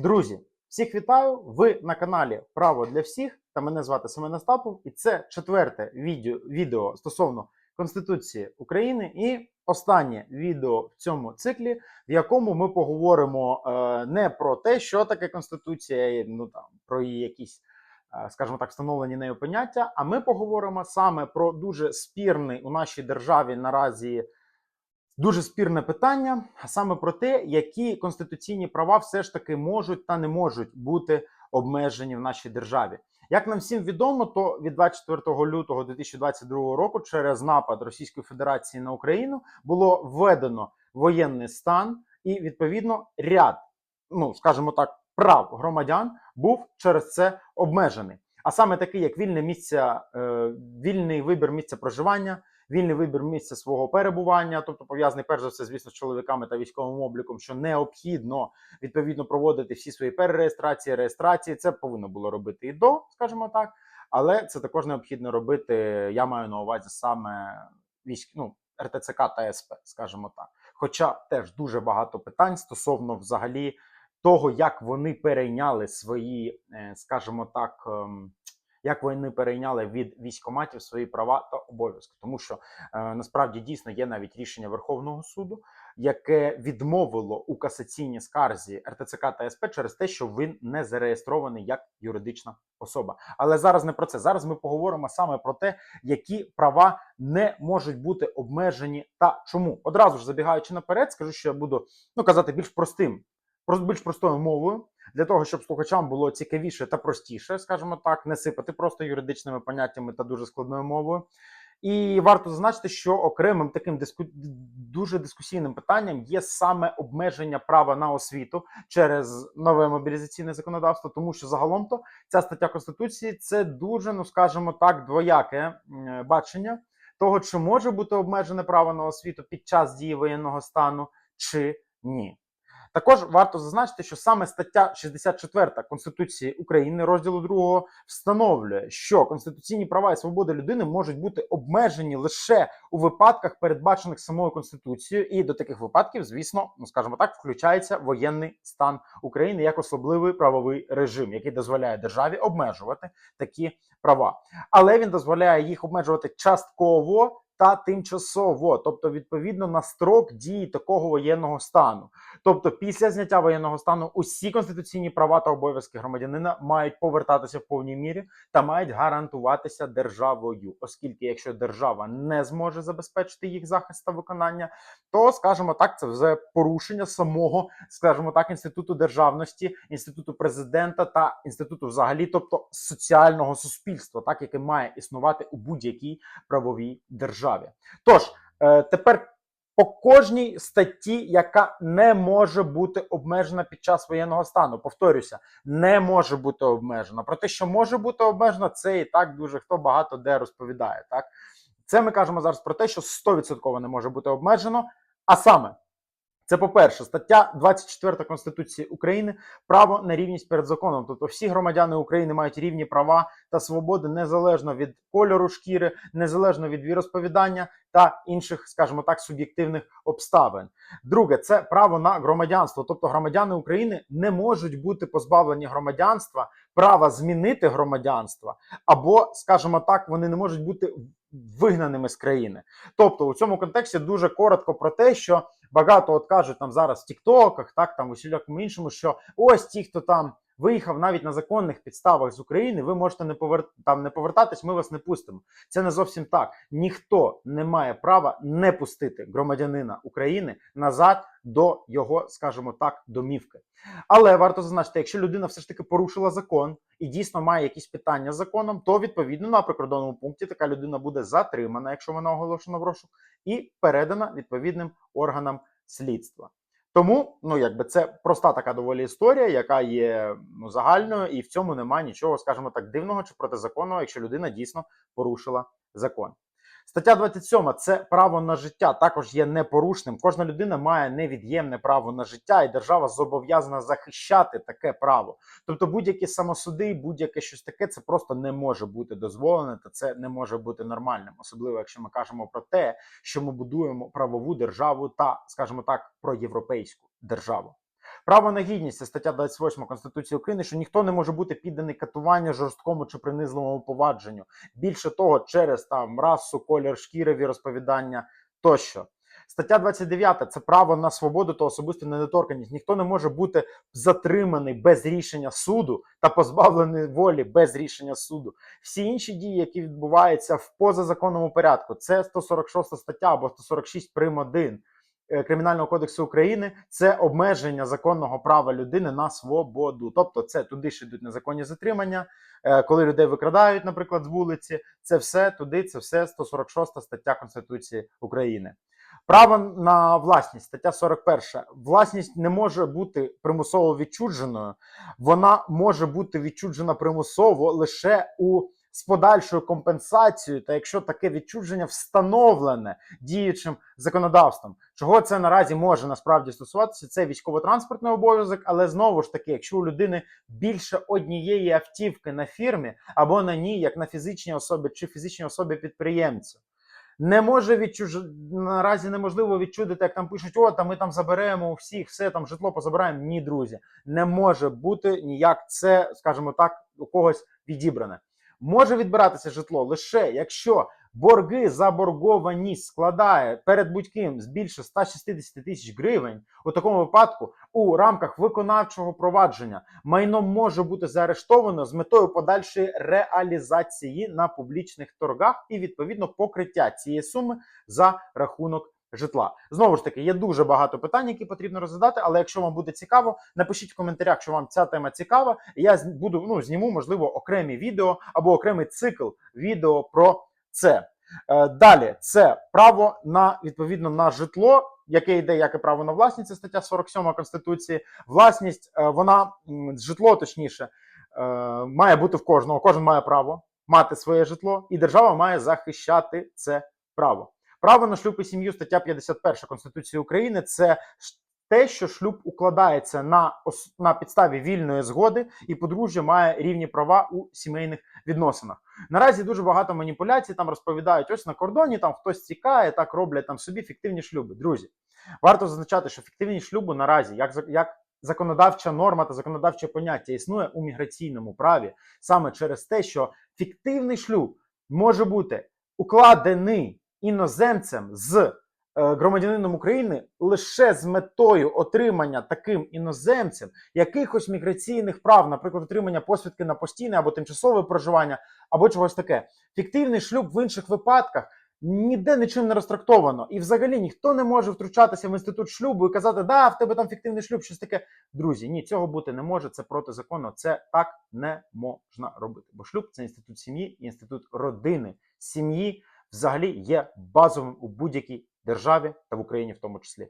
Друзі, всіх вітаю! Ви на каналі Право для всіх та мене звати Семен Остапов, і це четверте відео, відео стосовно Конституції України і останнє відео в цьому циклі, в якому ми поговоримо е, не про те, що таке Конституція, ну там про її якісь. е, Скажімо так, встановлені нею поняття. А ми поговоримо саме про дуже спірний у нашій державі наразі дуже спірне питання, саме про те, які конституційні права все ж таки можуть та не можуть бути обмежені в нашій державі. Як нам всім відомо, то від 24 лютого 2022 року через напад Російської Федерації на Україну було введено воєнний стан, і відповідно ряд, ну скажімо так, прав громадян був через це обмежений. А саме такий, як вільне місце, вільний вибір місця проживання, вільний вибір місця свого перебування, тобто пов'язаний перш за все, звісно, з чоловіками та військовим обліком, що необхідно відповідно проводити всі свої перереєстрації, реєстрації. Це повинно було робити і до, скажімо так, але це також необхідно робити. Я маю на увазі саме військ, ну, РТЦК та СП, скажімо так. Хоча теж дуже багато питань стосовно взагалі того, як вони перейняли свої, е, скажімо так. Як вони перейняли від військоматів свої права та обов'язки, тому що е, насправді дійсно є навіть рішення Верховного суду, яке відмовило у касаційній скарзі РТЦК та СП через те, що він не зареєстрований як юридична особа. Але зараз не про це. Зараз ми поговоримо саме про те, які права не можуть бути обмежені та чому. Одразу ж забігаючи наперед, скажу, що я буду ну казати більш простим, просто більш простою мовою. Для того щоб слухачам було цікавіше та простіше, скажімо так, не сипати просто юридичними поняттями та дуже складною мовою. І варто зазначити, що окремим таким диску... дуже дискусійним питанням є саме обмеження права на освіту через нове мобілізаційне законодавство, тому що загалом то ця стаття конституції це дуже, ну скажімо так, двояке бачення того, чи може бути обмежене право на освіту під час дії воєнного стану, чи ні. Також варто зазначити, що саме стаття 64 Конституції України розділу 2 встановлює, що конституційні права і свободи людини можуть бути обмежені лише у випадках, передбачених самою конституцією, і до таких випадків, звісно, ну скажімо так, включається воєнний стан України як особливий правовий режим, який дозволяє державі обмежувати такі права, але він дозволяє їх обмежувати частково. Та тимчасово, тобто відповідно на строк дії такого воєнного стану. Тобто, після зняття воєнного стану усі конституційні права та обов'язки громадянина мають повертатися в повній мірі та мають гарантуватися державою, оскільки якщо держава не зможе забезпечити їх захист та виконання, то скажімо так, це вже порушення самого, скажімо так, інституту державності, інституту президента та інституту, взагалі, тобто соціального суспільства, так яке має існувати у будь-якій правовій державі. Тож е, тепер по кожній статті, яка не може бути обмежена під час воєнного стану. Повторюся, не може бути обмежена. Про те, що може бути обмежена, це і так дуже хто багато де розповідає. Так це ми кажемо зараз про те, що 100% не може бути обмежено. А саме, це по-перше, стаття 24 Конституції України право на рівність перед законом. Тобто всі громадяни України мають рівні права та свободи незалежно від кольору шкіри, незалежно від віросповідання та інших, скажімо так, суб'єктивних обставин. Друге, це право на громадянство. Тобто громадяни України не можуть бути позбавлені громадянства, права змінити громадянство, або, скажімо так, вони не можуть бути вигнаними з країни. Тобто, у цьому контексті дуже коротко про те, що багато от кажуть там зараз в Тіктоках, так там усілякому іншому, що ось ті, хто там виїхав навіть на законних підставах з України, ви можете не повер... там не повертатись, ми вас не пустимо. Це не зовсім так. Ніхто не має права не пустити громадянина України назад до його, скажімо так, домівки. Але варто зазначити, якщо людина все ж таки порушила закон і дійсно має якісь питання з законом, то відповідно на прикордонному пункті така людина буде затримана, якщо вона оголошена в розшук, і передана відповідним органам слідства. Тому, ну якби це проста така доволі історія, яка є ну, загальною, і в цьому немає нічого, скажімо так, дивного чи протизаконного, якщо людина дійсно порушила закон. Стаття 27 – це право на життя, також є непорушним. Кожна людина має невід'ємне право на життя, і держава зобов'язана захищати таке право. Тобто, будь-які самосуди, будь-яке щось таке, це просто не може бути дозволене, та це не може бути нормальним, особливо якщо ми кажемо про те, що ми будуємо правову державу та, скажімо так, проєвропейську державу. Право на гідність це стаття 28 Конституції України, що ніхто не може бути підданий катуванню, жорсткому чи принизливому повадженню. Більше того, через там расу, колір шкіри, віросповідання тощо. Стаття 29 це право на свободу та особисту недоторканність. Ніхто не може бути затриманий без рішення суду та позбавлений волі без рішення суду. Всі інші дії, які відбуваються в позазаконному порядку, це 146 стаття або 146 прим. 1 е, Кримінального кодексу України, це обмеження законного права людини на свободу. Тобто, це туди ж йдуть незаконні затримання, е, коли людей викрадають, наприклад, з вулиці. Це все туди, це все 146 стаття Конституції України. Право на власність, стаття 41. Власність не може бути примусово відчудженою. Вона може бути відчуджена примусово лише у з подальшою компенсацією, та якщо таке відчудження встановлене діючим законодавством. Чого це наразі може насправді стосуватися? Це військово-транспортний обов'язок, але знову ж таки, якщо у людини більше однієї автівки на фірмі або на ній, як на фізичній особі чи фізичній особі підприємцю. Не може відчуж... наразі неможливо відчудити, як там пишуть, о, та ми там заберемо у всіх, все там житло позабираємо. Ні, друзі, не може бути ніяк це, скажімо так, у когось відібране. Може відбиратися житло лише якщо борги заборгованість складає перед будь-ким з більше 160 тисяч гривень. У такому випадку у рамках виконавчого провадження майно може бути заарештовано з метою подальшої реалізації на публічних торгах і відповідно покриття цієї суми за рахунок. Житла знову ж таки є дуже багато питань, які потрібно розглядати. Але якщо вам буде цікаво, напишіть в коментарях, що вам ця тема цікава. і Я буду ну зніму можливо окремі відео або окремий цикл відео про це. Е, Далі це право на відповідно на житло, яке йде як і право на власність, це стаття 47 Конституції. Власність е, вона житло, точніше, е, має бути в кожного. Кожен має право мати своє житло, і держава має захищати це право. Право на шлюб і сім'ю, стаття 51 Конституції України. Це те, що шлюб укладається на на підставі вільної згоди, і подружжя має рівні права у сімейних відносинах. Наразі дуже багато маніпуляцій там розповідають. Ось на кордоні там хтось тікає, так роблять там собі фіктивні шлюби. Друзі, варто зазначати, що фіктивні шлюби наразі, як як законодавча норма та законодавче поняття існує у міграційному праві саме через те, що фіктивний шлюб може бути укладений іноземцем з е, громадянином України лише з метою отримання таким іноземцем якихось міграційних прав, наприклад, отримання посвідки на постійне або тимчасове проживання, або чогось таке. Фіктивний шлюб в інших випадках. Ніде нічим не розтрактовано, і взагалі ніхто не може втручатися в інститут шлюбу і казати, да, в тебе там фіктивний шлюб, щось таке. Друзі, ні, цього бути не може. Це протизаконно. Це так не можна робити. Бо шлюб це інститут сім'ї, інститут родини. Сім'ї взагалі є базовим у будь-якій державі та в Україні в тому числі.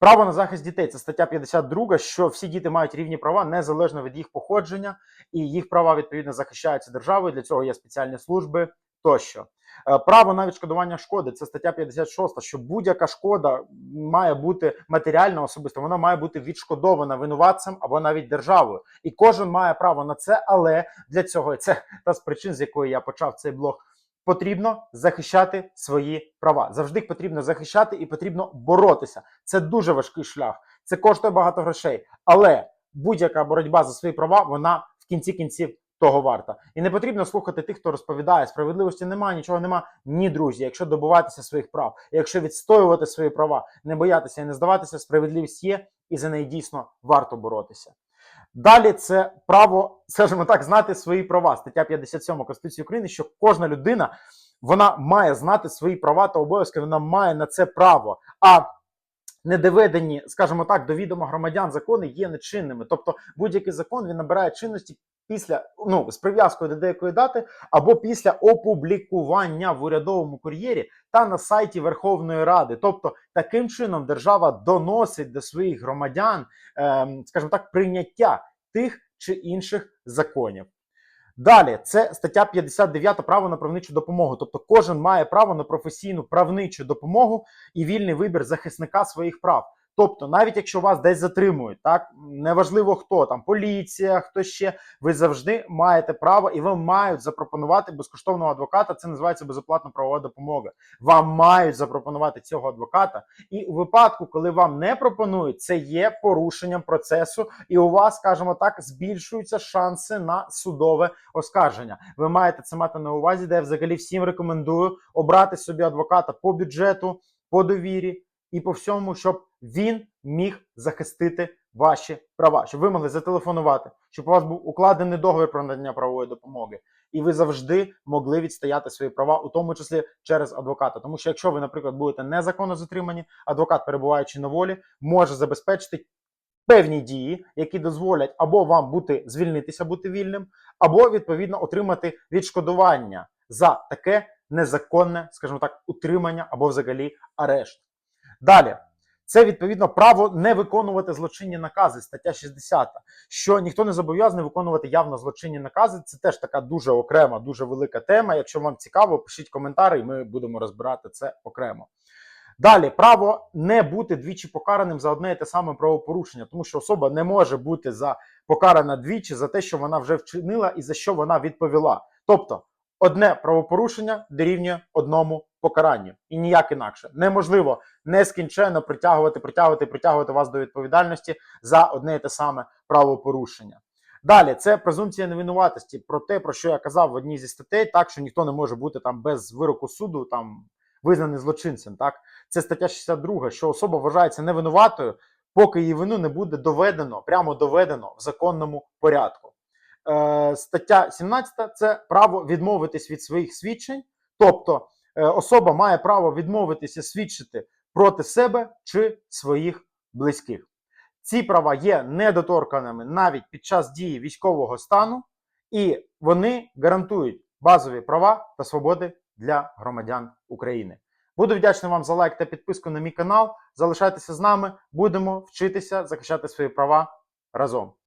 Право на захист дітей це стаття 52, що всі діти мають рівні права незалежно від їх походження, і їх права відповідно захищаються державою. Для цього є спеціальні служби тощо. Е, Право на відшкодування шкоди це стаття 56, що будь-яка шкода має бути матеріальна особисто, вона має бути відшкодована винуватцем або навіть державою. І кожен має право на це, але для цього і це та з причин, з якої я почав цей блог. Потрібно захищати свої права. Завжди потрібно захищати і потрібно боротися. Це дуже важкий шлях. Це коштує багато грошей. Але будь-яка боротьба за свої права, вона в кінці кінців того варта. І не потрібно слухати тих, хто розповідає, справедливості немає, нічого нема. Ні, друзі. Якщо добиватися своїх прав, якщо відстоювати свої права, не боятися і не здаватися, справедливість є, і за неї дійсно варто боротися. Далі це право, скажімо так, знати свої права. Стаття 57 Конституції України, що кожна людина вона має знати свої права та обов'язки, вона має на це право. А недоведені, скажімо так, до відома громадян закони є нечинними. Тобто будь-який закон він набирає чинності після ну з прив'язкою до деякої дати або після опублікування в урядовому кур'єрі та на сайті Верховної Ради. Тобто, таким чином держава доносить до своїх громадян, ем, скажімо так, прийняття тих чи інших законів. Далі це стаття 59 право на правничу допомогу. Тобто кожен має право на професійну правничу допомогу і вільний вибір захисника своїх прав. Тобто, навіть якщо вас десь затримують, так неважливо хто там, поліція, хто ще, ви завжди маєте право і вам мають запропонувати безкоштовного адвоката. Це називається безоплатна правова допомога. Вам мають запропонувати цього адвоката, і у випадку, коли вам не пропонують, це є порушенням процесу, і у вас, скажімо так, збільшуються шанси на судове оскарження. Ви маєте це мати на увазі, де я взагалі всім рекомендую обрати собі адвоката по бюджету, по довірі і по всьому, щоб він міг захистити ваші права, щоб ви могли зателефонувати, щоб у вас був укладений договір про надання правової допомоги, і ви завжди могли відстояти свої права, у тому числі через адвоката. Тому що якщо ви, наприклад, будете незаконно затримані, адвокат, перебуваючи на волі, може забезпечити певні дії, які дозволять або вам бути звільнитися, бути вільним, або відповідно отримати відшкодування за таке незаконне, скажімо так, утримання або взагалі арешт. Далі. Це відповідно право не виконувати злочинні накази, стаття 60, що ніхто не зобов'язаний виконувати явно злочинні накази. Це теж така дуже окрема, дуже велика тема. Якщо вам цікаво, пишіть коментарі, і ми будемо розбирати це окремо. Далі право не бути двічі покараним за одне і те саме правопорушення, тому що особа не може бути за покарана двічі за те, що вона вже вчинила і за що вона відповіла. Тобто, одне правопорушення дорівнює одному покаранню і ніяк інакше. Неможливо нескінченно притягувати, притягувати, притягувати вас до відповідальності за одне і те саме правопорушення. Далі це презумпція невинуватості про те, про що я казав в одній зі статей, так що ніхто не може бути там без вироку суду, там визнаний злочинцем. Так, це стаття 62, що особа вважається невинуватою, поки її вину не буде доведено, прямо доведено в законному порядку. Е, стаття 17 це право відмовитись від своїх свідчень, тобто е, особа має право відмовитися свідчити проти себе чи своїх близьких. Ці права є недоторканими навіть під час дії військового стану, і вони гарантують базові права та свободи для громадян України. Буду вдячний вам за лайк та підписку на мій канал. Залишайтеся з нами, будемо вчитися захищати свої права разом.